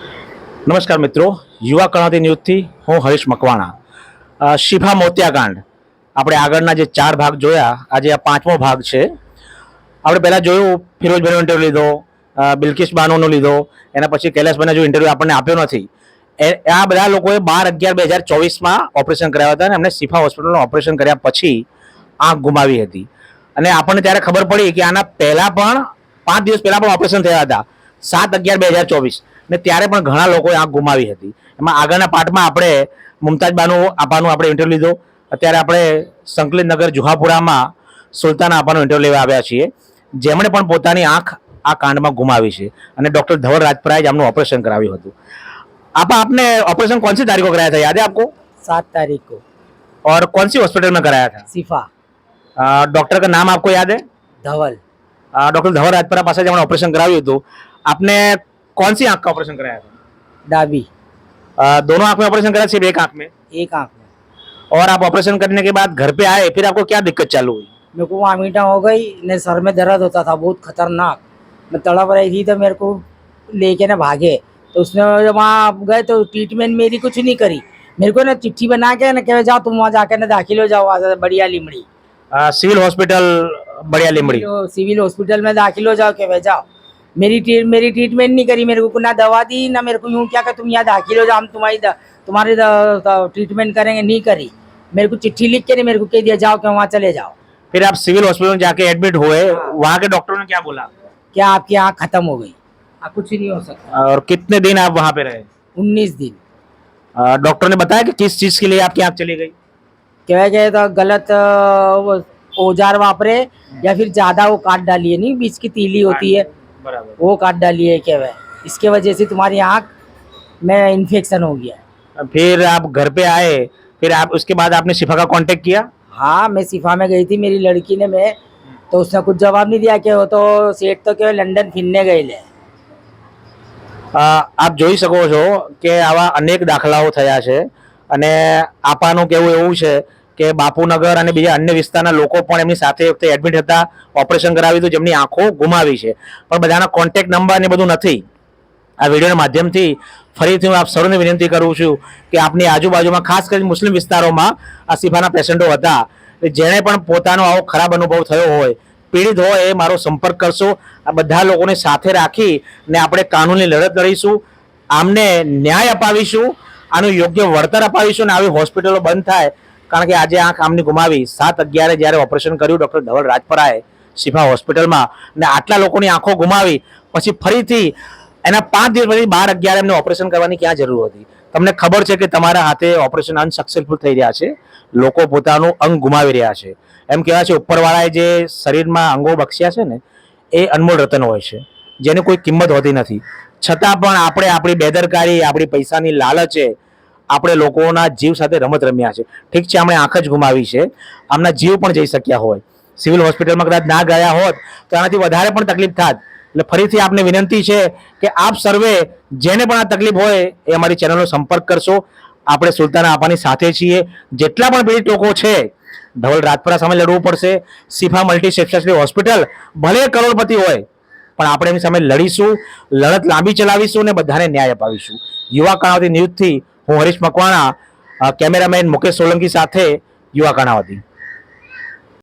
નમસ્કાર મિત્રો, યુવા કણાવતી ન્યૂઝથી હું હરીશ મકવાણા. શિભા મોતિયાકાંડ આપણે આગળના જે ચાર ભાગ જોયા, આજે આ પાંચમો ભાગ છે. આપણે પહેલાં જોયું, ફિરોજભાઈનો ઇન્ટરવ્યૂ લીધો બિલકિશ બાનોનો બાનુનો લીધો, એના પછી કૈલાસભાઈનો જો ઇન્ટરવ્યૂ આપણને આપ્યો નથી. એ આ બધા લોકોએ બાર અગિયાર બે હજાર ચોવીસમાં ઓપરેશન કરાવ્યા હતા અને એમને શિફા હોસ્પિટલનું ઓપરેશન કર્યા પછી આંખ ગુમાવી હતી. અને આપણને ત્યારે ખબર પડી કે આના પહેલાં પણ, પાંચ દિવસ પહેલાં પણ ઓપરેશન થયા હતા. સાત અગિયાર બે હજાર ચોવીસ ને ત્યારે પણ ઘણા લોકોએ આંખ ગુમાવી હતી એમાં આગળના પાઠમાં આપણે મુમતાજ બાનુ આપાનું આપણે ઇન્ટરવ્યુ લીધો અત્યારે આપણે સંકલિત નગર જુહાપુરામાં સુલતાન આપાનો ઇન્ટરવ્યુ લેવા આવ્યા છીએ જેમણે પણ પોતાની આંખ આ કાંડમાં ગુમાવી છે અને ડોક્ટર ધવલ રાજપરાએ જ આમનું ઓપરેશન કરાવ્યું હતું आपा आपने ऑपरेशन कौन सी तारीख को कराया था याद है आपको सात तारीख को और कौन सी हॉस्पिटल में कराया था सिफा अ, डॉक्टर का नाम आपको याद है धवल अ, डॉक्टर धवल राजपरा પાસે જ હમણાં ઓપરેશન કરાવ્યું હતું आपने कौन सी आँख का ऑपरेशन कराया था? डाबी। दोनों आँख में ऑपरेशन कराया सिर्फ़ एक आँख में? एक आँख में। और आप ऑपरेशन करने के बाद घर पे आए फिर आपको क्या दिक्कत चालू हुई? मेरे को वॉमिटा हो गई ने सर में दर्द होता था बहुत खतरनाक। मैं तड़प रही थी तो मेरे को लेके ना भागे। तो उसने जब वहाँ गए तो ट्रीटमेंट मेरी कुछ नहीं करी। मेरे को ना चिट्ठी बना के ना कहे जाओ तुम वहाँ जाके ना दाखिल हो जाओ बढ़िया लिमड़ी। सिविल हॉस्पिटल बढ़िया लिमड़ी। सिविल हॉस्पिटल में दाखिल हो जाओ के जाओ। मेरी ट्री- मेरी ट्रीटमेंट नहीं करी मेरे को ना दवा दी ना मेरे को यूँ क्या कि तुम यहाँ दाखिल हो जाओ हम तुम्हारी द- तुम्हारी ट्रीटमेंट करेंगे नहीं करी। मेरे को चिट्ठी लिख के नहीं मेरे को कह दिया जाओ कि वहाँ चले जाओ? फिर आप सिविल हॉस्पिटल में जाके एडमिट हुए वहाँ के डॉक्टरों ने क्या बोला? क्या आपकी आँख खत्म हो गई? अब कुछ नहीं हो सकता। और कितने दिन आप वहाँ पे रहे? उन्नीस दिन। डॉक्टर ने बताया कि किस चीज़ के लिए आपकी आँख चली गई? क्या गए तो गलत औज़ार वापरे या फिर ज़्यादा वो काट डालिए नहीं बीच की तीली होती है। वो काट डालिए क्या वह इसके वजह से तुम्हारी आँख में इन्फेक्शन हो गया है फिर आप घर पे आए फिर आप उसके बाद आपने शिफा का कांटेक्ट किया हाँ मैं सिफा में गई थी मेरी लड़की ने मैं तो उसने कुछ जवाब नहीं दिया कि वो तो सेठ तो केवल लंदन फिरने गए ले અ, આપ જોઈ શકો છો કે આવા અનેક દાખલાઓ થયા છે અને આપાનું કહેવું એવું છે કે બાપુનગર અને બીજા અન્ય વિસ્તારના લોકો પણ એમની સાથે વખતે એડમિટ હતા ઓપરેશન કરાવ્યું હતું, જેમની આંખો ગુમાવી છે. પણ બધાના કોન્ટેક્ટ નંબર ને બધું નથી. આ વિડીયોના માધ્યમથી ફરીથી હું આપ સૌને વિનંતી કરું છું કે આપની આજુબાજુમાં, ખાસ કરીને મુસ્લિમ વિસ્તારોમાં આ સિફાના પેશન્ટો હતા જેણે પણ પોતાનો આવો ખરાબ અનુભવ થયો હોય, પીડિત હોય એ મારો સંપર્ક કરશો. આ બધા લોકોને સાથે રાખી ને આપણે કાનૂની લડત લડીશું, આમને ન્યાય અપાવીશું, આનું યોગ્ય વળતર અપાવીશું ને આવી હોસ્પિટલો બંધ થાય કારણ કે આજે આંખ આમની ગુમાવી. સાત અગિયારે જ્યારે ઓપરેશન કર્યું ડૉક્ટર ધવલ રાજપરાએ શિફા હોસ્પિટલમાં ને આટલા લોકોની આંખો ગુમાવી. પછી ફરીથી એના પાંચ દિવસ પછી બાર અગિયાર એમને ઓપરેશન કરવાની ક્યાં જરૂર હતી? તમને ખબર છે કે તમારા હાથે ઓપરેશન અનસક્સેસફુલ થઈ રહ્યા છે. લોકો પોતાનું અંગ ગુમાવી રહ્યા છે. એમ કહેવાય છે, ઉપરવાળાએ જે શરીરમાં અંગો બક્સ્યા છે ને, એ અનમોલ રતન હોય છે. જેની કોઈ કિંમત હોતી નથી. છતાં પણ આપણે આપણી બેદરકારી, આપણી પૈસાની લાલચે આપણે લોકોના જીવ સાથે રમત રમ્યા છે. ઠીક છે આપણે આંખ જ ગુમાવી છે. આમના જીવ પણ જઈ શક્યા હોય. સિવિલ હોસ્પિટલમાં કદાચ ના ગયા હોત, તો આનાથી વધારે પણ તકલીફ થાત. એટલે ફરીથી આપને વિનંતી છે કે આપ સર્વે જેને પણ આ તકલીફ હોય, એ અમારી ચેનલનો સંપર્ક કરશો. આપણે સુલતાના આપાની સાથે છીએ. જેટલા પણ પીડિત લોકો છે, ધવલ રાજપરા સામે લડવું પડશે. સિફા મલ્ટી સ્પેશિયાલિટી હોસ્પિટલ, ભલે કરોડપતિ હોય, પણ આપણે એની સામે લડીશું, લડત લાંબી ચલાવીશું અને બધાને ન્યાય અપાવીશું. યુવા કાળાવતી ન્યૂઝથી હું હરીશ મકવાણા કેમેરામેન મુકેશ સોલંકી સાથે યુવા કણાવતી